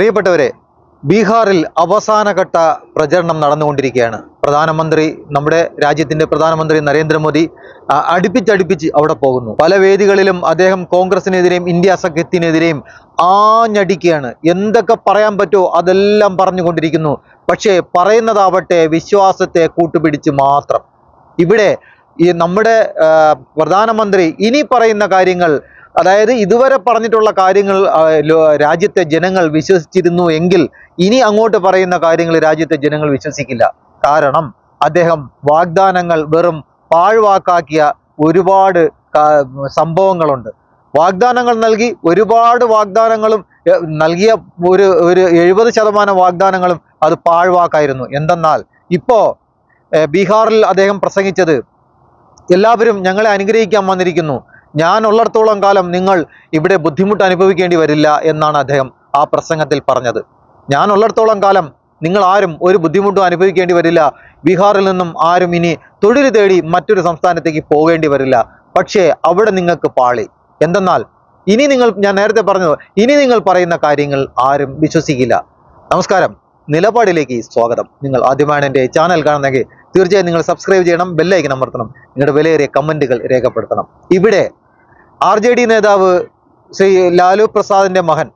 പ്രിയപ്പെട്ടവരെ ബീഹാറിൽ അവസാനഘട്ട പ്രചരണം നടന്നുകൊണ്ടിരിക്കുകയാണ്. പ്രധാനമന്ത്രി നമ്മുടെ രാജ്യത്തിന്റെ പ്രധാനമന്ത്രി നരേന്ദ്രമോദി അടുപ്പിച്ചടുപ്പിച്ച് അവിടെ പോകുന്നു. പല വേദികളിലും അദ്ദേഹം കോൺഗ്രസിനെതിരെയും ഇന്ത്യ സഖ്യത്തിനെതിരെയും ആഞ്ഞടിക്കുകയാണ്. എന്തൊക്കെ പറയാൻ പറ്റുമോ അതെല്ലാം പറഞ്ഞുകൊണ്ടിരിക്കുന്നു. പക്ഷേ പറയുന്നതാവട്ടെ വിശ്വാസത്തെ കൂട്ടുപിടിച്ച് മാത്രം. ഇവിടെ ഈ നമ്മുടെ പ്രധാനമന്ത്രി ഇനി പറയുന്ന കാര്യങ്ങൾ അതായത് ഇതുവരെ പറഞ്ഞിട്ടുള്ള കാര്യങ്ങൾ രാജ്യത്തെ ജനങ്ങൾ വിശ്വസിച്ചിരുന്നു എങ്കിൽ ഇനി അങ്ങോട്ട് പറയുന്ന കാര്യങ്ങൾ രാജ്യത്തെ ജനങ്ങൾ വിശ്വസിക്കില്ല. കാരണം അദ്ദേഹം വാഗ്ദാനങ്ങൾ വെറും പാഴ്വാക്കാക്കിയ ഒരുപാട് സംഭവങ്ങളുണ്ട്. വാഗ്ദാനങ്ങൾ നൽകി ഒരുപാട് വാഗ്ദാനങ്ങളും നൽകിയ ഒരു ഒരു എഴുപത് ശതമാനം വാഗ്ദാനങ്ങളും അത് പാഴ്വാക്കായിരുന്നു. എന്തെന്നാൽ ഇപ്പോൾ ബീഹാറിൽ അദ്ദേഹം പ്രസംഗിച്ചത് എല്ലാവരും ഞങ്ങളെ അനുഗ്രഹിക്കാൻ വന്നിരിക്കുന്നു. ഞാൻ ഉള്ളിടത്തോളം കാലം നിങ്ങൾ ഇവിടെ ബുദ്ധിമുട്ട് അനുഭവിക്കേണ്ടി വരില്ല എന്നാണ് അദ്ദേഹം ആ പ്രസംഗത്തിൽ പറഞ്ഞത്. ഞാൻ ഉള്ളിടത്തോളം കാലം നിങ്ങൾ ആരും ഒരു ബുദ്ധിമുട്ടും അനുഭവിക്കേണ്ടി വരില്ല. ബീഹാറിൽ നിന്നും ആരും ഇനി തൊഴിൽ തേടി മറ്റൊരു സംസ്ഥാനത്തേക്ക് പോകേണ്ടി വരില്ല. പക്ഷേ അവിടെ നിങ്ങൾക്ക് പാളി. എന്തെന്നാൽ ഇനി നിങ്ങൾ ഞാൻ നേരത്തെ പറഞ്ഞു ഇനി നിങ്ങൾ പറയുന്ന കാര്യങ്ങൾ ആരും വിശ്വസിക്കില്ല. നമസ്കാരം. നിലപാടിലേക്ക് സ്വാഗതം. നിങ്ങൾ ആദ്യമാണ് എന്റെ ചാനൽ കാണുന്നെങ്കിൽ തീർച്ചയായും നിങ്ങൾ സബ്സ്ക്രൈബ് ചെയ്യണം ബെല്ലൈക്കൻ അമർത്തണം നിങ്ങളുടെ വിലയേറിയ കമന്റുകൾ രേഖപ്പെടുത്തണം. ഇവിടെ ആർ നേതാവ് ശ്രീ ലാലു പ്രസാദിന്റെ മകൻ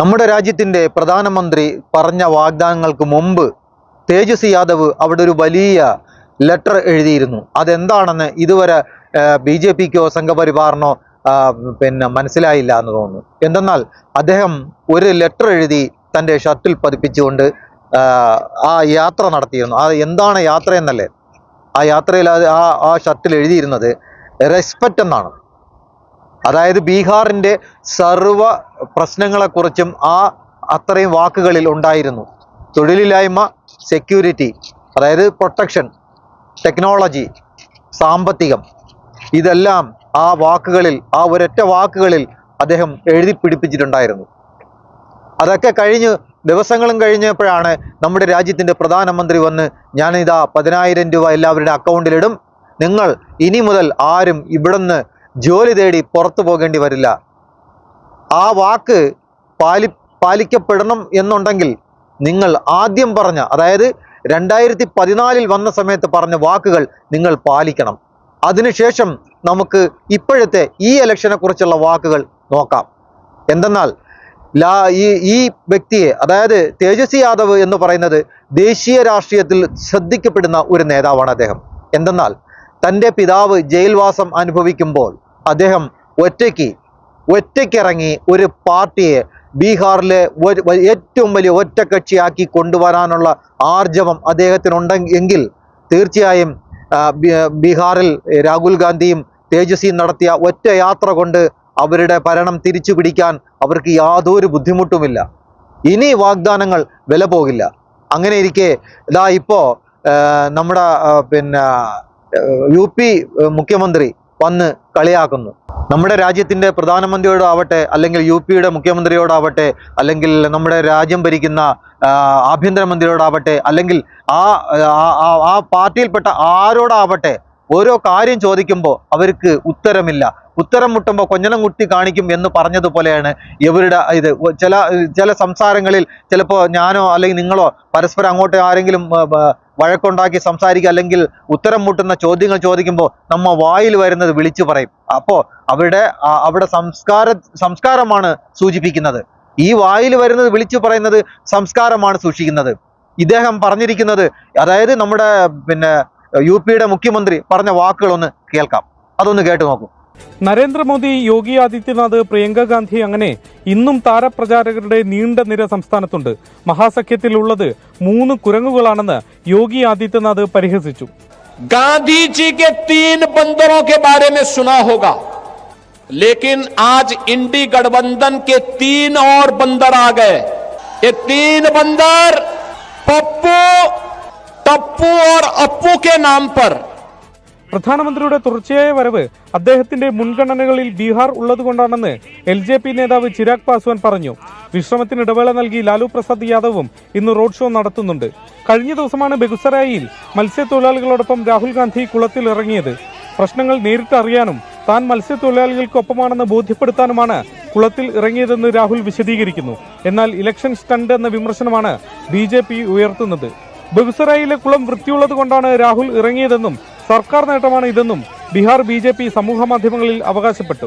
നമ്മുടെ രാജ്യത്തിന്റെ പ്രധാനമന്ത്രി പറഞ്ഞ വാഗ്ദാനങ്ങൾക്ക് മുമ്പ് തേജസ്വി യാദവ് അവിടെ ഒരു വലിയ ലെറ്റർ എഴുതിയിരുന്നു. അതെന്താണെന്ന് ഇതുവരെ ബി ജെ പിക്കോ സംഘപരിവാറിനോ പിന്നെ മനസ്സിലായില്ല എന്ന് തോന്നുന്നു. എന്തെന്നാൽ അദ്ദേഹം ഒരു ലെറ്റർ എഴുതി തന്റെ ഷർട്ടിൽ പതിപ്പിച്ചുകൊണ്ട് ആ, യാത്ര നടത്തിയിരുന്നു. ആ എന്താണ് യാത്ര എന്നല്ലേ? ആ യാത്രയിൽ ആ ആ ഷർട്ടിൽ എഴുതിയിരുന്നത് റെസ്പെക്റ്റ് എന്നാണ്. അതായത് ബീഹാറിന്റെ സർവ പ്രശ്നങ്ങളെക്കുറിച്ചും ആ അത്രയും വാക്കുകളിൽ ഉണ്ടായിരുന്നു. തൊഴിലില്ലായ്മ സെക്യൂരിറ്റി അതായത് പ്രൊട്ടക്ഷൻ ടെക്നോളജി സാമ്പത്തികം. ഇതെല്ലാം ആ വാക്കുകളിൽ ആ ഒരൊറ്റ വാക്കുകളിൽ അദ്ദേഹം എഴുതി പിടിപ്പിച്ചിട്ടുണ്ടായിരുന്നു. അതൊക്കെ കഴിഞ്ഞ് ദിവസങ്ങളും കഴിഞ്ഞപ്പോഴാണ് നമ്മുടെ രാജ്യത്തിന്റെ പ്രധാനമന്ത്രി വന്ന് ഞാനിതാ പതിനായിരം രൂപ എല്ലാവരുടെ അക്കൗണ്ടിലിടും. നിങ്ങൾ ഇനി മുതൽ ആരും ഇവിടുന്ന് ജോലി തേടി പുറത്തു പോകേണ്ടി വരില്ല. ആ വാക്ക് പാലി പാലിക്കപ്പെടണം എന്നുണ്ടെങ്കിൽ നിങ്ങൾ ആദ്യം പറഞ്ഞ അതായത് രണ്ടായിരത്തി പതിനാലിൽ വന്ന സമയത്ത് പറഞ്ഞ വാക്കുകൾ നിങ്ങൾ പാലിക്കണം. അതിനുശേഷം നമുക്ക് ഇപ്പോഴത്തെ ഈ ഇലക്ഷനെ കുറിച്ചുള്ള വാക്കുകൾ നോക്കാം. എന്തെന്നാൽ ലാ ഈ ഈ വ്യക്തിയെ അതായത് തേജസ്വി യാദവ് എന്ന് പറയുന്നത് ദേശീയ രാഷ്ട്രീയത്തിൽ ശ്രദ്ധിക്കപ്പെടുന്ന ഒരു നേതാവാണ് അദ്ദേഹം. എന്തെന്നാൽ തന്റെ പിതാവ് ജയിൽവാസം അനുഭവിക്കുമ്പോൾ അദ്ദേഹം ഒറ്റയ്ക്ക് ഒറ്റയ്ക്കിറങ്ങി ഒരു പാർട്ടിയെ ബീഹാറിലെ ഏറ്റവും വലിയ ഒറ്റക്കക്ഷിയാക്കി കൊണ്ടുവരാനുള്ള ആർജവം അദ്ദേഹത്തിനുണ്ടെങ്കിൽ തീർച്ചയായും ബീഹാറിൽ രാഹുൽ ഗാന്ധിയും തേജസ്വിയും നടത്തിയ ഒറ്റ യാത്ര കൊണ്ട് അവരുടെ ഭരണം തിരിച്ചു പിടിക്കാൻ അവർക്ക് യാതൊരു ബുദ്ധിമുട്ടുമില്ല. ഇനി വാഗ്ദാനങ്ങൾ വില പോകില്ല. അങ്ങനെ ഇരിക്കെ ഇതാ ഇപ്പോ നമ്മുടെ പിന്നെ യു പി മുഖ്യമന്ത്രി വന്ന് കളിയാക്കുന്നു. നമ്മുടെ രാജ്യത്തിന്റെ പ്രധാനമന്ത്രിയോടാവട്ടെ അല്ലെങ്കിൽ യു പിയുടെ മുഖ്യമന്ത്രിയോടാവട്ടെ അല്ലെങ്കിൽ നമ്മുടെ രാജ്യം ഭരിക്കുന്ന ആഭ്യന്തരമന്ത്രിയോടാവട്ടെ അല്ലെങ്കിൽ ആ- ആ പാർട്ടിയിൽപ്പെട്ട ആരോടാവട്ടെ ഓരോ കാര്യം ചോദിക്കുമ്പോൾ അവർക്ക് ഉത്തരമില്ല. ഉത്തരം മുട്ടുമ്പോൾ കൊഞ്ഞനം കുത്തി കാണിക്കും എന്ന് പറഞ്ഞതുപോലെയാണ് ഇവരുടെ ഇത്. ചില ചില സംസാരങ്ങളിൽ ചിലപ്പോൾ ഞാനോ അല്ലെങ്കിൽ നിങ്ങളോ പരസ്പരം അങ്ങോട്ട് ആരെങ്കിലും വഴക്കുണ്ടാക്കി സംസാരിക്കുക അല്ലെങ്കിൽ ഉത്തരം മുട്ടുന്ന ചോദ്യങ്ങൾ ചോദിക്കുമ്പോൾ നമ്മ വായിൽ വരുന്നത് വിളിച്ചു പറയും. അപ്പോൾ അവരുടെ അവിടെ സംസ്കാര സംസ്കാരമാണ് സൂചിപ്പിക്കുന്നത്. ഈ വായിൽ വരുന്നത് വിളിച്ചു പറയുന്നത് സംസ്കാരമാണ് സൂക്ഷിക്കുന്നത്. ഇദ്ദേഹം പറഞ്ഞിരിക്കുന്നത് അതായത് നമ്മുടെ പിന്നെ യു പിയുടെ മുഖ്യമന്ത്രി പറഞ്ഞ വാക്കുകളൊന്ന് കേൾക്കാം. അതൊന്ന് കേട്ടു നോക്കൂ. നരേന്ദ്രമോദി യോഗി ആദിത്യനാഥ് പ്രിയങ്ക ഗാന്ധി അങ്ങനെ ഇന്നും താരപ്രചാരകരുടെ നീണ്ട നിര സംസ്ഥാനത്തുണ്ട് മഹാസഖ്യത്തിലുള്ളത് മൂന്ന് കുരങ്ങുകളാണെന്ന് യോഗി ആദിത്യനാഥ് പരിഹസിച്ചു गांधी जी के तीन बंदरों के बारे में सुना होगा लेकिन आज इंडी गठबंधन के तीन और बंदर आ गए ये तीन बंदर पप्पू टप्पू और अप्पू के नाम पर പ്രധാനമന്ത്രിയുടെ തുടർച്ചയായ വരവ് അദ്ദേഹത്തിന്റെ മുൻഗണനകളിൽ ബീഹാർ ഉള്ളതുകൊണ്ടാണെന്ന് എൽ ജെ പി നേതാവ് ചിരാഗ് പാസ്വാൻ പറഞ്ഞു. വിശ്രമത്തിന് ഇടവേള നൽകി ലാലു പ്രസാദ് യാദവും ഇന്ന് റോഡ് ഷോ നടത്തുന്നുണ്ട്. കഴിഞ്ഞ ദിവസമാണ് ബെഗുസറായിൽ മത്സ്യത്തൊഴിലാളികളോടൊപ്പം രാഹുൽ ഗാന്ധി കുളത്തിൽ ഇറങ്ങിയത് പ്രശ്നങ്ങൾ നേരിട്ട് അറിയാനും താൻ മത്സ്യത്തൊഴിലാളികൾക്കൊപ്പമാണെന്ന് ബോധ്യപ്പെടുത്താനുമാണ് കുളത്തിൽ ഇറങ്ങിയതെന്ന് രാഹുൽ വിശദീകരിക്കുന്നു. എന്നാൽ ഇലക്ഷൻ സ്റ്റണ്ട് എന്ന വിമർശനമാണ് ബി ഉയർത്തുന്നത്. ബെഗുസറായിലെ കുളം വൃത്തിയുള്ളത് കൊണ്ടാണ് രാഹുൽ ഇറങ്ങിയതെന്നും സർക്കാർ നേട്ടമാണ് ഇതെന്നും ബീഹാർ ബി ജെ പി സമൂഹ മാധ്യമങ്ങളിൽ അവകാശപ്പെട്ടു.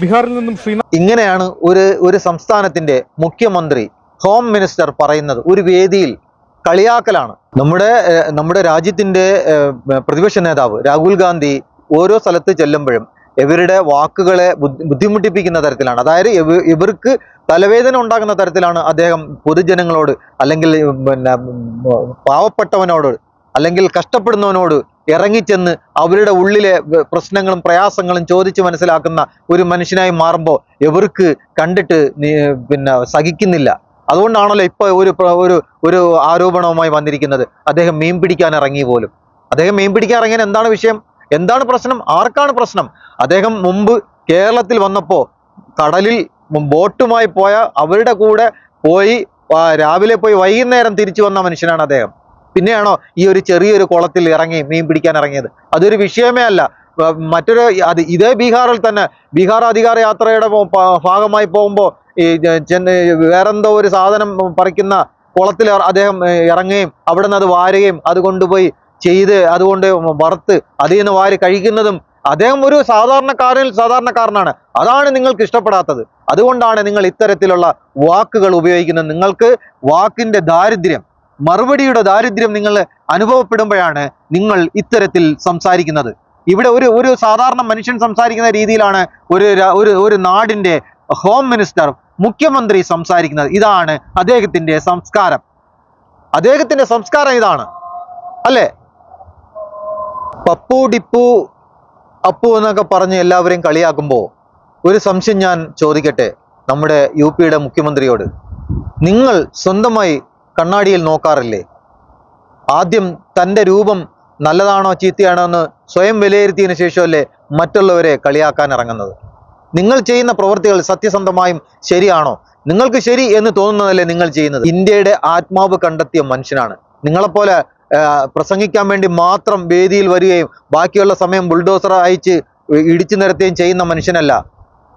ബീഹാറിൽ നിന്നും ശ്രീനാഥ് ഇങ്ങനെയാണ് ഒരു ഒരു സംസ്ഥാനത്തിന്റെ മുഖ്യമന്ത്രി ഹോം മിനിസ്റ്റർ പറയുന്നത്. ഒരു വേദിയിൽ കളിയാക്കലാണ്. നമ്മുടെ നമ്മുടെ രാജ്യത്തിന്റെ പ്രതിപക്ഷ നേതാവ് രാഹുൽ ഗാന്ധി ഓരോ സ്ഥലത്ത് ചെല്ലുമ്പോഴും ഇവരുടെ വാക്കുകളെ ബുദ്ധിമുട്ടിപ്പിക്കുന്ന തരത്തിലാണ്. അതായത് ഇവർക്ക് തലവേദന ഉണ്ടാകുന്ന തരത്തിലാണ് അദ്ദേഹം പൊതുജനങ്ങളോട് അല്ലെങ്കിൽ പിന്നെ പാവപ്പെട്ടവനോട് അല്ലെങ്കിൽ കഷ്ടപ്പെടുന്നവനോട് ഇറങ്ങിച്ചെന്ന് അവരുടെ ഉള്ളിലെ പ്രശ്നങ്ങളും പ്രയാസങ്ങളും ചോദിച്ച് മനസ്സിലാക്കുന്ന ഒരു മനുഷ്യനായി മാറുമ്പോൾ എവർക്ക് കണ്ടിട്ട് പിന്നെ സഹിക്കുന്നില്ല. അതുകൊണ്ടാണല്ലോ ഇപ്പോൾ ഒരു ഒരു ഒരു ആരോപണവുമായി വന്നിരിക്കുന്നത്. അദ്ദേഹം മീൻ പിടിക്കാൻ ഇറങ്ങി പോലും. അദ്ദേഹം മീൻ പിടിക്കാൻ ഇറങ്ങിയാൽ എന്താണ് വിഷയം? എന്താണ് പ്രശ്നം? ആർക്കാണ് പ്രശ്നം? അദ്ദേഹം മുമ്പ് കേരളത്തിൽ വന്നപ്പോൾ കടലിൽ ബോട്ടുമായി പോയ അവരുടെ കൂടെ പോയി രാവിലെ പോയി വൈകുന്നേരം തിരിച്ചു വന്ന മനുഷ്യനാണ് അദ്ദേഹം. പിന്നെയാണോ ഈ ഒരു ചെറിയൊരു കുളത്തിൽ ഇറങ്ങി മീൻ പിടിക്കാൻ ഇറങ്ങിയത്? അതൊരു വിഷയമേ അല്ല. മറ്റൊരു അത് ഇതേ ബീഹാറിൽ തന്നെ ബീഹാർ അധികാര യാത്രയുടെ ഭാഗമായി പോകുമ്പോൾ ഈ ചെന്ന് വേറെന്തോ ഒരു സാധനം പറിക്കുന്ന കുളത്തിൽ അദ്ദേഹം ഇറങ്ങുകയും അവിടെ നിന്ന് അത് വാരുകയും അത് കൊണ്ടുപോയി ചെയ്ത് അതുകൊണ്ട് വറുത്ത് അതിൽ നിന്ന് വാരി കഴിക്കുന്നതും അദ്ദേഹം ഒരു സാധാരണക്കാരിൽ സാധാരണക്കാരനാണ്. അതാണ് നിങ്ങൾക്ക് ഇഷ്ടപ്പെടാത്തത്. അതുകൊണ്ടാണ് നിങ്ങൾ ഇത്തരത്തിലുള്ള വാക്കുകൾ ഉപയോഗിക്കുന്നത്. നിങ്ങൾക്ക് വാക്കിന്റെ ദാരിദ്ര്യം മറുപടിയുടെ ദാരിദ്ര്യം നിങ്ങൾ അനുഭവപ്പെടുമ്പോഴാണ് നിങ്ങൾ ഇത്തരത്തിൽ സംസാരിക്കുന്നത്. ഇവിടെ ഒരു ഒരു സാധാരണ മനുഷ്യൻ സംസാരിക്കുന്ന രീതിയിലാണ് ഒരു ഒരു ഒരു നാടിന്റെ ഹോം മിനിസ്റ്റർ മുഖ്യമന്ത്രി സംസാരിക്കുന്നത്. ഇതാണ് അദ്ദേഹത്തിന്റെ സംസ്കാരം. അദ്ദേഹത്തിന്റെ സംസ്കാരം ഇതാണ്. അല്ലേ? പപ്പു ഡിപ്പു അപ്പു എന്നൊക്കെ പറഞ്ഞ് എല്ലാവരെയും കളിയാക്കുമ്പോൾ ഒരു സംശയം ഞാൻ ചോദിക്കട്ടെ നമ്മുടെ യു പിയുടെ മുഖ്യമന്ത്രിയോട്. നിങ്ങൾ സ്വന്തമായി കണ്ണാടിയിൽ നോക്കാറില്ലേ? ആദ്യം തന്റെ രൂപം നല്ലതാണോ ചീത്തയാണോ എന്ന് സ്വയം വിലയിരുത്തിയതിനു ശേഷമല്ലേ മറ്റുള്ളവരെ കളിയാക്കാൻ ഇറങ്ങുന്നത്. നിങ്ങൾ ചെയ്യുന്ന പ്രവൃത്തികൾ സത്യസന്ധമായും ശരിയാണോ? നിങ്ങൾക്ക് ശരി എന്ന് തോന്നുന്നതല്ലേ നിങ്ങൾ ചെയ്യുന്നത്. ഇന്ത്യയുടെ ആത്മാവ് കണ്ടെത്തിയ മനുഷ്യനാണ്. നിങ്ങളെപ്പോലെ പ്രസംഗിക്കാൻ വേണ്ടി മാത്രം വേദിയിൽ വരികയും ബാക്കിയുള്ള സമയം ബുൾഡോസർ അയച്ച് ഇടിച്ചു നിരത്തുകയും ചെയ്യുന്ന മനുഷ്യനല്ല.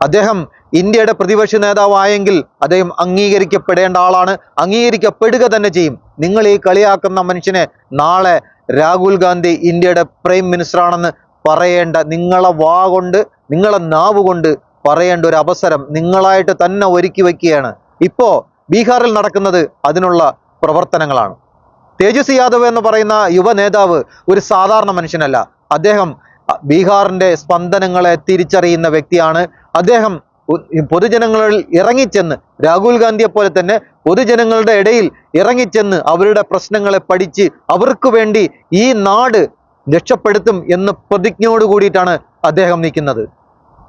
അദ്ദേഹം ഇന്ത്യയുടെ പ്രതിപക്ഷ നേതാവായെങ്കിൽ അദ്ദേഹം അംഗീകരിക്കപ്പെടേണ്ട ആളാണ്. അംഗീകരിക്കപ്പെടുക തന്നെ ചെയ്യും. നിങ്ങൾ ഈ കളിയാക്കുന്ന മനുഷ്യനെ നാളെ രാഹുൽ ഗാന്ധി ഇന്ത്യയുടെ പ്രൈം മിനിസ്റ്റർ ആണെന്ന് പറയേണ്ട നിങ്ങളെ വാ കൊണ്ട് നിങ്ങളെ നാവ് കൊണ്ട് പറയേണ്ട ഒരു അവസരം നിങ്ങളായിട്ട് തന്നെ ഒരുക്കി വയ്ക്കുകയാണ് ഇപ്പോൾ ബീഹാറിൽ നടക്കുന്നത് അതിനുള്ള പ്രവർത്തനങ്ങളാണ്. തേജസ്വി യാദവ് എന്ന് പറയുന്ന യുവ നേതാവ് ഒരു സാധാരണ മനുഷ്യനല്ല. അദ്ദേഹം ബീഹാറിന്റെ സ്പന്ദനങ്ങളെ തിരിച്ചറിയുന്ന വ്യക്തിയാണ് അദ്ദേഹം. പൊതുജനങ്ങളിൽ ഇറങ്ങിച്ചെന്ന് രാഹുൽ ഗാന്ധിയെ പോലെ തന്നെ പൊതുജനങ്ങളുടെ ഇടയിൽ ഇറങ്ങിച്ചെന്ന് അവരുടെ പ്രശ്നങ്ങളെ പഠിച്ച് അവർക്ക് വേണ്ടി ഈ നാട് രക്ഷപ്പെടുത്തും എന്ന് പ്രതിജ്ഞയോട് കൂടിയിട്ടാണ് അദ്ദേഹം നിൽക്കുന്നത്.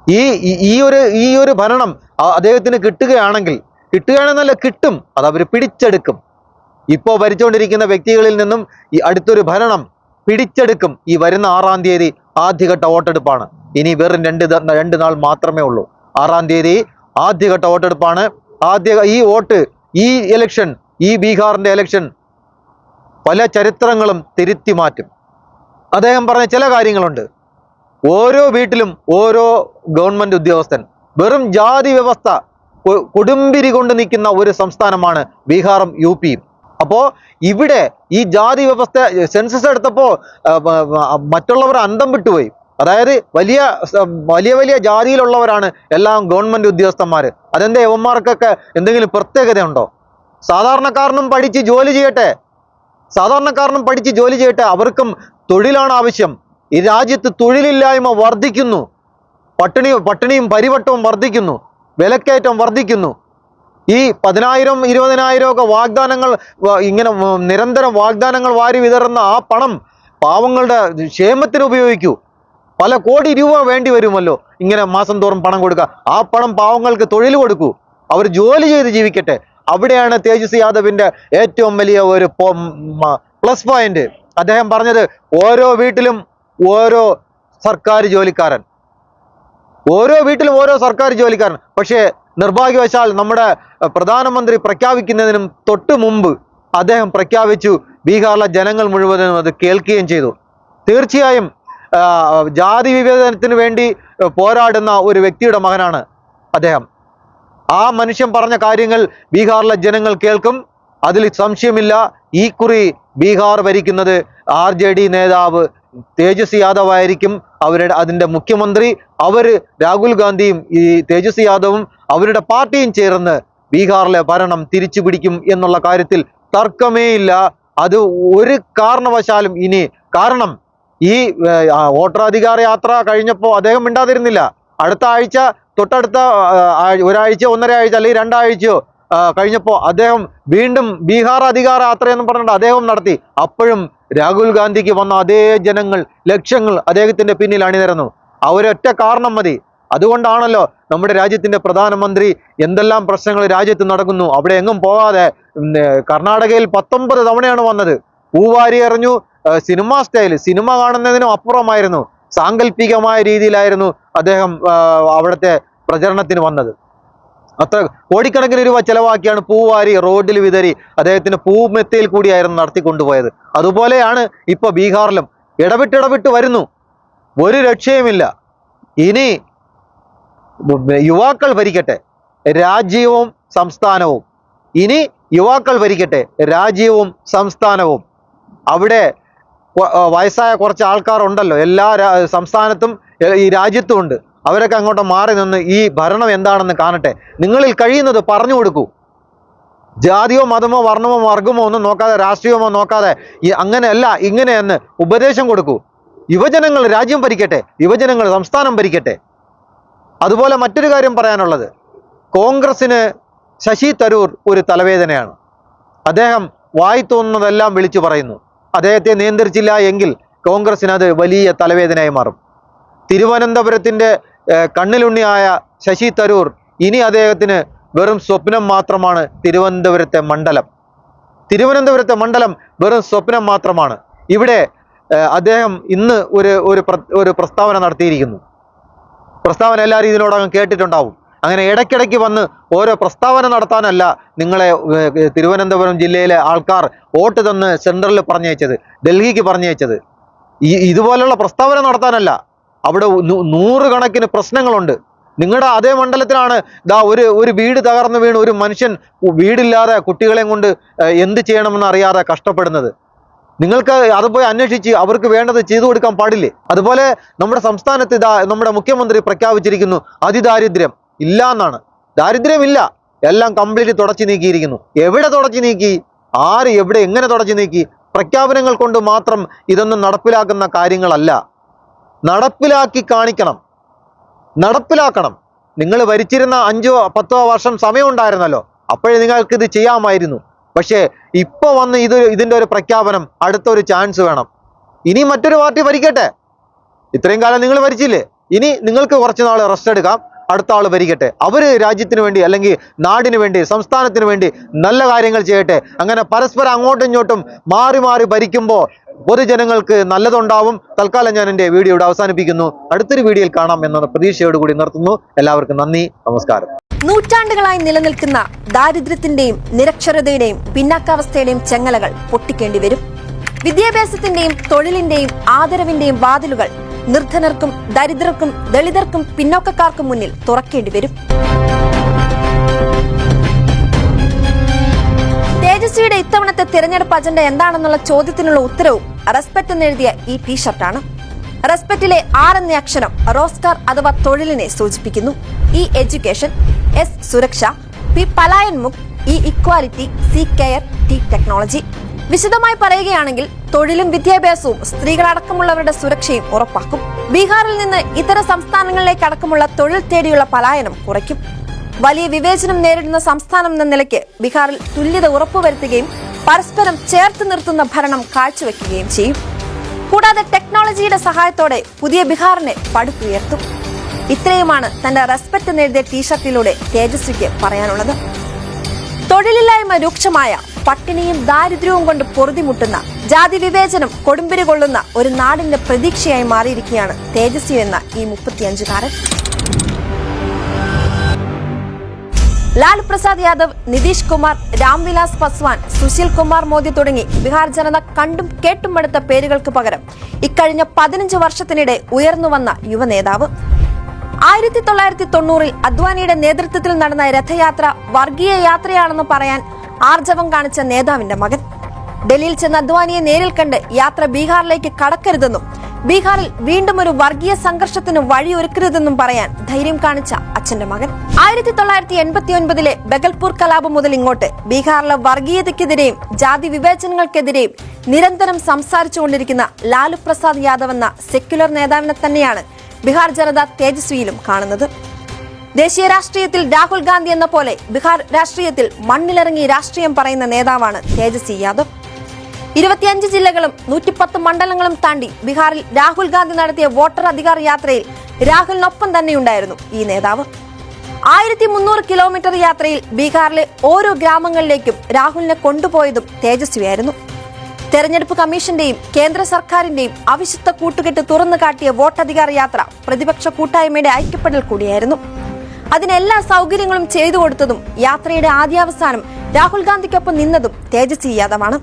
ഈ ഈ- ഈ ഒരു ഈ ഒരു ഭരണം അദ്ദേഹത്തിന് കിട്ടുകയാണെങ്കിൽ കിട്ടുകയാണെന്നല്ല കിട്ടും അത് അവർ പിടിച്ചെടുക്കും. ഇപ്പോൾ ഭരിച്ചുകൊണ്ടിരിക്കുന്ന വ്യക്തികളിൽ നിന്നും ഈ അടുത്തൊരു ഭരണം പിടിച്ചെടുക്കും ഈ വരുന്ന ആറാം തീയതി ആദ്യഘട്ട വോട്ടെടുപ്പാണ്. ഇനി വെറും രണ്ട് രണ്ട് നാൾ മാത്രമേ ഉള്ളൂ. ആറാം തീയതി ആദ്യഘട്ട വോട്ടെടുപ്പാണ്. ആദ്യ ഈ വോട്ട് ഈ ഇലക്ഷൻ ഈ ബീഹാറിന്റെ ഇലക്ഷൻ പല ചരിത്രങ്ങളും തിരുത്തി മാറ്റും. അദ്ദേഹം പറഞ്ഞ ചില കാര്യങ്ങളുണ്ട്. ഓരോ വീട്ടിലും ഓരോ ഗവൺമെന്റ് ഉദ്യോഗസ്ഥൻ വെറും ജാതി വ്യവസ്ഥ കൊടുമ്പിരി കൊണ്ട് നിൽക്കുന്ന ഒരു സംസ്ഥാനമാണ് ബീഹാറും യു പിയും. അപ്പോ ഇവിടെ ഈ ജാതി വ്യവസ്ഥ സെൻസസ് എടുത്തപ്പോ ആ, ബ- ബ- മറ്റുള്ളവർ അന്തം വിട്ടുപോയി. അതായത് വലിയ വലിയ വലിയ ജാതിയിലുള്ളവരാണ് എല്ലാം ഗവൺമെന്റ് ഉദ്യോഗസ്ഥന്മാര്. അതെന്താ യവന്മാർക്കൊക്കെ എന്തെങ്കിലും പ്രത്യേകതയുണ്ടോ? സാധാരണക്കാരനും പഠിച്ച് ജോലി ചെയ്യട്ടെ. സാധാരണക്കാരനും പഠിച്ച് ജോലി ചെയ്യട്ടെ. അവർക്കും തൊഴിലാണ് ആവശ്യം. ഈ രാജ്യത്ത് തൊഴിലില്ലായ്മ വർദ്ധിക്കുന്നു. പട്ടിണി പട്ടിണിയും പരിവട്ടവും വർദ്ധിക്കുന്നു. വിലക്കയറ്റം വർദ്ധിക്കുന്നു. ഈ പതിനായിരം ഇരുപതിനായിരം ഒക്കെ വാഗ്ദാനങ്ങൾ ഇങ്ങനെ നിരന്തരം വാഗ്ദാനങ്ങൾ വാരി വിതറുന്ന ആ പണം പാവങ്ങളുടെ ക്ഷേമത്തിന് ഉപയോഗിക്കൂ. പല കോടി രൂപ വേണ്ടി വരുമല്ലോ ഇങ്ങനെ മാസം തോറും പണം കൊടുക്കുക. ആ പണം പാവങ്ങൾക്ക് തൊഴിൽ കൊടുക്കൂ. അവർ ജോലി ചെയ്ത് ജീവിക്കട്ടെ. അവിടെയാണ് തേജസ് യാദവിന്റെ ഏറ്റവും വലിയ ഒരു പ്ലസ് പോയിന്റ് അദ്ദേഹം പറഞ്ഞത് ഓരോ വീട്ടിലും ഓരോ സർക്കാർ ജോലിക്കാരൻ. ഓരോ വീട്ടിലും ഓരോ സർക്കാർ ജോലിക്കാരൻ. പക്ഷേ നിർഭാഗ്യവശാൽ നമ്മുടെ പ്രധാനമന്ത്രി പ്രഖ്യാപിക്കുന്നതിനും തൊട്ട് മുമ്പ് അദ്ദേഹം പ്രഖ്യാപിച്ചു ബീഹാറിലെ ജനങ്ങൾ മുഴുവനും അത് കേൾക്കുകയും ചെയ്തു. തീർച്ചയായും ജാതി വിവേചനത്തിന് വേണ്ടി പോരാടുന്ന ഒരു വ്യക്തിയുടെ മകനാണ് അദ്ദേഹം. ആ മനുഷ്യൻ പറഞ്ഞ കാര്യങ്ങൾ ബീഹാറിലെ ജനങ്ങൾ കേൾക്കും. അതിൽ സംശയമില്ല. ഈ കുറി ബീഹാർ ഭരിക്കുന്നത് ആർ ജെ ഡി നേതാവ് തേജസ് യാദവ് ആയിരിക്കും. അവരുടെ അതിന്റെ മുഖ്യമന്ത്രി അവർ രാഹുൽ ഗാന്ധിയും ഈ തേജസ് യാദവും അവരുടെ പാർട്ടിയും ചേർന്ന് ബീഹാറിലെ ഭരണം തിരിച്ചു പിടിക്കും എന്നുള്ള കാര്യത്തിൽ തർക്കമേ ഇല്ല അത് ഒരു കാരണവശാലും ഇനി കാരണം ഈ വോട്ടറാധികാര യാത്ര കഴിഞ്ഞപ്പോൾ അദ്ദേഹം മിണ്ടാതിരുന്നില്ല. അടുത്ത ആഴ്ച തൊട്ടടുത്ത ഒരാഴ്ച ഒന്നര ആഴ്ച അല്ലെങ്കിൽ രണ്ടാഴ്ചയോ കഴിഞ്ഞപ്പോൾ അദ്ദേഹം വീണ്ടും ബീഹാർ അധികാര യാത്ര എന്ന് പറഞ്ഞിട്ട് അദ്ദേഹം നടത്തി. അപ്പോഴും രാഹുൽ ഗാന്ധിക്ക് വന്ന അതേ ജനങ്ങൾ ലക്ഷങ്ങൾ അദ്ദേഹത്തിന്റെ പിന്നിൽ അണിനിരന്നു. അവരൊറ്റ കാരണം മതി. അതുകൊണ്ടാണല്ലോ നമ്മുടെ രാജ്യത്തിന്റെ പ്രധാനമന്ത്രി എന്തെല്ലാം പ്രശ്നങ്ങൾ രാജ്യത്ത് നടക്കുന്നു. അവിടെ എങ്ങും പോവാതെ കർണാടകയിൽ പത്തൊമ്പത് തവണയാണ് വന്നത്. പൂവാരി എറിഞ്ഞു. സിനിമാ സ്റ്റൈൽ സിനിമ കാണുന്നതിനും അപ്പുറമായിരുന്നു. സാങ്കല്പികമായ രീതിയിലായിരുന്നു അദ്ദേഹം അവിടുത്തെ പ്രചരണത്തിന് വന്നത്. അത്ര കോടിക്കണക്കിന് രൂപ ചെലവാക്കിയാണ് പൂവാരി റോഡിൽ വിതറി അദ്ദേഹത്തിന് പൂമെത്തയിൽ കൂടിയായിരുന്നു നടത്തിക്കൊണ്ടുപോയത്. അതുപോലെയാണ് ഇപ്പോൾ ബീഹാറിലും. ഇടവിട്ടിടവിട്ട് വരുന്നു. ഒരു രക്ഷയുമില്ല. ഇനി യുവാക്കൾ ഭരിക്കട്ടെ. രാജ്യവും സംസ്ഥാനവും. ഇനി യുവാക്കൾ ഭരിക്കട്ടെ. രാജ്യവും സംസ്ഥാനവും. അവിടെ വയസ്സായ കുറച്ച് ആൾക്കാരുണ്ടല്ലോ. എല്ലാ സംസ്ഥാനത്തും ഈ രാജ്യത്തും ഉണ്ട്. അവരൊക്കെ അങ്ങോട്ട് മാറി നിന്ന് ഈ ഭരണം എന്താണെന്ന് കാണട്ടെ. നിങ്ങളിൽ കഴിയുന്നത് പറഞ്ഞു കൊടുക്കൂ. ജാതിയോ മതമോ വർണമോ വർഗമോ ഒന്നും നോക്കാതെ രാഷ്ട്രീയമോ നോക്കാതെ ഈ അങ്ങനെയല്ല ഇങ്ങനെയെന്ന് ഉപദേശം കൊടുക്കൂ. യുവജനങ്ങൾ രാജ്യം ഭരിക്കട്ടെ. യുവജനങ്ങൾ സംസ്ഥാനം ഭരിക്കട്ടെ. അതുപോലെ മറ്റൊരു കാര്യം പറയാനുള്ളത്. കോൺഗ്രസിന് ശശി തരൂർ ഒരു തലവേദനയാണ്. അദ്ദേഹം വായി തോന്നുന്നതെല്ലാം വിളിച്ചു പറയുന്നു. അദ്ദേഹത്തെ നിയന്ത്രിച്ചില്ല എങ്കിൽ കോൺഗ്രസിന് അത് വലിയ തലവേദനയായി മാറും. തിരുവനന്തപുരത്തിന്റെ കണ്ണിലുണ്ണിയായ ശശി തരൂർ ഇനി അദ്ദേഹത്തിന് വെറും സ്വപ്നം മാത്രമാണ് തിരുവനന്തപുരത്തെ മണ്ഡലം. തിരുവനന്തപുരത്തെ മണ്ഡലം വെറും സ്വപ്നം മാത്രമാണ്. ഇവിടെ അദ്ദേഹം ഇന്ന് ഒരു ഒരു പ്രസ്താവന നടത്തിയിരിക്കുന്നു. പ്രസ്താവന എല്ലാവരും ഇതിനോടകം കേട്ടിട്ടുണ്ടാവും. അങ്ങനെ ഇടയ്ക്കിടയ്ക്ക് വന്ന് ഓരോ പ്രസ്താവന നടത്താനല്ല നിങ്ങളെ തിരുവനന്തപുരം ജില്ലയിലെ ആൾക്കാർ വോട്ട് തന്ന് സെൻട്രലിൽ പറഞ്ഞയച്ചത് ഡൽഹിക്ക് പറഞ്ഞയച്ചത്. ഈ ഇതുപോലെയുള്ള പ്രസ്താവന നടത്താനല്ല. അവിടെ നൂറുകണക്കിന് പ്രശ്നങ്ങളുണ്ട്. നിങ്ങളുടെ അതേ മണ്ഡലത്തിലാണ് ദാ ഒരു ഒരു വീട് തകർന്നു വീണ് ഒരു മനുഷ്യൻ വീടില്ലാതെ കുട്ടികളെയും കൊണ്ട് എന്ത് ചെയ്യണമെന്ന് അറിയാതെ കഷ്ടപ്പെടുന്നത്. നിങ്ങൾക്ക് അത് പോയി അന്വേഷിച്ച് അവർക്ക് വേണ്ടത് ചെയ്തു കൊടുക്കാൻ പാടില്ലേ? അതുപോലെ നമ്മുടെ സംസ്ഥാനത്ത് ഇതാ നമ്മുടെ മുഖ്യമന്ത്രി പ്രഖ്യാപിച്ചിരിക്കുന്നു അതിദാരിദ്ര്യം ഇല്ല എന്നാണ് ദാരിദ്ര്യമില്ല എല്ലാം കംപ്ലീറ്റ് തുടച്ചു നീക്കിയിരിക്കുന്നു. എവിടെ തുടച്ചു നീക്കി? ആര് എവിടെ എങ്ങനെ തുടച്ചു നീക്കി? പ്രഖ്യാപനങ്ങൾ കൊണ്ട് മാത്രം ഇതൊന്നും നടപ്പിലാക്കുന്ന കാര്യങ്ങളല്ല. നടപ്പിലാക്കി കാണിക്കണം. നടപ്പിലാക്കണം. നിങ്ങൾ ഭരിച്ചിരുന്ന അഞ്ചോ പത്തോ വർഷം സമയമുണ്ടായിരുന്നല്ലോ അപ്പോഴേ നിങ്ങൾക്ക് ഇത് ചെയ്യാമായിരുന്നു. പക്ഷേ ഇപ്പൊ വന്ന് ഇത് ഇതിന്റെ ഒരു പ്രഖ്യാപനം അടുത്ത ഒരു ചാൻസ് വേണം. ഇനി മറ്റൊരു പാർട്ടി ഭരിക്കട്ടെ? ഇത്രയും കാലം നിങ്ങൾ ഭരിച്ചില്ലേ? ഇനി നിങ്ങൾക്ക് കുറച്ച് നാൾ റെസ്റ്റ് എടുക്കാം. അടുത്ത ആൾ ഭരിക്കട്ടെ. അവർ രാജ്യത്തിന് വേണ്ടി അല്ലെങ്കിൽ നാടിന് വേണ്ടി സംസ്ഥാനത്തിന് വേണ്ടി നല്ല കാര്യങ്ങൾ ചെയ്യട്ടെ. അങ്ങനെ പരസ്പരം അങ്ങോട്ടും ഇങ്ങോട്ടും മാറി മാറി ഭരിക്കുമ്പോൾ പൊതുജനങ്ങൾക്ക് നല്ലതുണ്ടാവും. തൽക്കാലം ഞാൻ എന്റെ വീഡിയോ ഇവിടെ അവസാനിപ്പിക്കുന്നു. അടുത്തൊരു വീഡിയോയിൽ കാണാം എന്ന പ്രതീക്ഷയോടുകൂടി നിർത്തുന്നു. എല്ലാവർക്കും നന്ദി നമസ്കാരം. നൂറ്റാണ്ടുകളായി നിലനിൽക്കുന്ന ദാരിദ്ര്യത്തിന്റെയും നിരക്ഷരതയുടെയും പിന്നാക്കാവസ്ഥയുടെയും ചെങ്ങലകൾ പൊട്ടിക്കേണ്ടി വരും. വിദ്യാഭ്യാസത്തിന്റെയും തൊഴിലിന്റെയും ആദരവിന്റെയും വാതിലുകൾ നിർധനർക്കും ദരിദ്രർക്കും ദളിതർക്കും പിന്നോക്കക്കാർക്കും മുന്നിൽ തുറക്കേണ്ടി വരും. തേജസ്വിയുടെ ഇത്തവണത്തെ തിരഞ്ഞെടുപ്പ് അജണ്ട എന്താണെന്നുള്ള ചോദ്യത്തിനുള്ള ഉത്തരവും റെസ്പെക്ട് എന്നെഴുതിയ ഈ ടീഷർട്ടാണ്. റെസ്പെക്റ്റിലെ ആർ എന്ന അക്ഷരം റോസ്കാർ അഥവാ തൊഴിലിനെ സൂചിപ്പിക്കുന്നു. ഇ എഡ്യൂക്കേഷൻ എസ് സുരക്ഷ പി പലായൻ മുക് E equality C care T technology. വിശദമായി പറയുകയാണെങ്കിൽ തൊഴിലും വിദ്യാഭ്യാസവും സ്ത്രീകളടക്കമുള്ളവരുടെ സുരക്ഷയും ഉറപ്പാക്കും. ബീഹാറിൽ നിന്ന് ഇതര സംസ്ഥാനങ്ങളിലേക്ക് അടക്കമുള്ള തൊഴിൽ തേടിയുള്ള പലായനം കുറയ്ക്കും. വലിയ വിവേചനം നേരിടുന്ന സംസ്ഥാനം എന്ന നിലയ്ക്ക് ബീഹാറിൽ തുല്യത ഉറപ്പുവരുത്തുകയും പരസ്പരം ചേർത്ത് നിർത്തുന്ന ഭരണം കാഴ്ചവെക്കുകയും ചെയ്യും. കൂടാതെ ടെക്നോളജിയുടെ സഹായത്തോടെ പുതിയ ബിഹാറിനെ പടുത്തുയർത്തും. ഇത്രയുമാണ് തന്റെ റെസ്പെക്ട് നേടിയ ടീഷർട്ടിലൂടെ തേജസ്വിക്ക് പറയാനുള്ളത്. തൊഴിലില്ലായ്മ രൂക്ഷമായ പട്ടിണിയും ദാരിദ്ര്യവും കൊണ്ട് പൊറുതിമുട്ടുന്ന ജാതി വിവേചനം കൊടുമ്പിരി കൊള്ളുന്ന ഒരു നാടിന്റെ പ്രതീക്ഷയായി മാറിയിരിക്കുകയാണ് തേജസ്വി എന്ന ഈ മുപ്പത്തിയഞ്ചുകാരൻ. ലാലു പ്രസാദ് യാദവ് നിതീഷ് കുമാർ രാംവിലാസ് പസ്വാൻ സുശീൽ കുമാർ മോദി തുടങ്ങി ബീഹാർ ജനത കണ്ടും കേട്ടും എടുത്ത പേരുകൾക്ക് പകരം. ഇക്കഴിഞ്ഞ പതിനഞ്ച് വർഷത്തിനിടെ ഉയർന്നുവന്ന യുവനേതാവ് ആയിരത്തി തൊള്ളായിരത്തി തൊണ്ണൂറിൽ അദ്വാനിയുടെ നേതൃത്വത്തിൽ നടന്ന രഥയാത്ര വർഗീയ യാത്രയാണെന്ന് പറയാൻ ആർജവം കാണിച്ച നേതാവിന്റെ മകൻ. ഡൽഹിയിൽ ചെന്ന് അദ്വാനിയെ നേരിൽ കണ്ട് യാത്ര ബീഹാറിലേക്ക് കടക്കരുതെന്നും ബീഹാറിൽ വീണ്ടും ഒരു വർഗീയ സംഘർഷത്തിന് വഴിയൊരുക്കരുതെന്നും പറയാൻ ധൈര്യം കാണിച്ച അച്ഛന്റെ മകൻ. ആയിരത്തി തൊള്ളായിരത്തി എൺപത്തി ഒൻപതിലെ ബഗൽപൂർ കലാപം മുതൽ ഇങ്ങോട്ട് ബീഹാറിലെ വർഗീയതയ്ക്കെതിരെയും ജാതി വിവേചനങ്ങൾക്കെതിരെയും നിരന്തരം സംസാരിച്ചുകൊണ്ടിരിക്കുന്ന ലാലു പ്രസാദ് യാദവ് എന്ന സെക്യുലർ നേതാവിനെ തന്നെയാണ് ബീഹാർ ജനത തേജസ്വിയിലും കാണുന്നത്. ദേശീയ രാഷ്ട്രീയത്തിൽ രാഹുൽ ഗാന്ധി എന്ന പോലെ ബീഹാർ രാഷ്ട്രീയത്തിൽ മണ്ണിലിറങ്ങി രാഷ്ട്രീയം പറയുന്ന നേതാവാണ് തേജസ്വി യാദവ്. ഇരുപത്തിയഞ്ച് ജില്ലകളും നൂറ്റിപ്പത്ത് മണ്ഡലങ്ങളും താണ്ടി ബീഹാറിൽ രാഹുൽ ഗാന്ധി നടത്തിയ വോട്ടർ അധികാർ യാത്രയിൽ രാഹുലിനൊപ്പം തന്നെയുണ്ടായിരുന്നു ഈ നേതാവ്. ആയിരത്തി മുന്നൂറ് കിലോമീറ്റർ യാത്രയിൽ ബീഹാറിലെ ഓരോ ഗ്രാമങ്ങളിലേക്കും രാഹുലിനെ കൊണ്ടുപോയതും തേജസ്വിയായിരുന്നു. തെരഞ്ഞെടുപ്പ് കമ്മീഷന്റെയും കേന്ദ്ര സർക്കാരിന്റെയും അവിശുദ്ധ കൂട്ടുകെട്ട് തുറന്നു കാട്ടിയ വോട്ടധികാർ യാത്ര പ്രതിപക്ഷ കൂട്ടായ്മയുടെ ഐക്യപ്പെടൽ കൂടിയായിരുന്നു. അതിനെല്ലാ സൗകര്യങ്ങളും ചെയ്തു കൊടുത്തതും യാത്രയുടെ ആദ്യാവസാനം രാഹുൽ ഗാന്ധിക്കൊപ്പം നിന്നതും തേജസ്വി യാദവാണ്.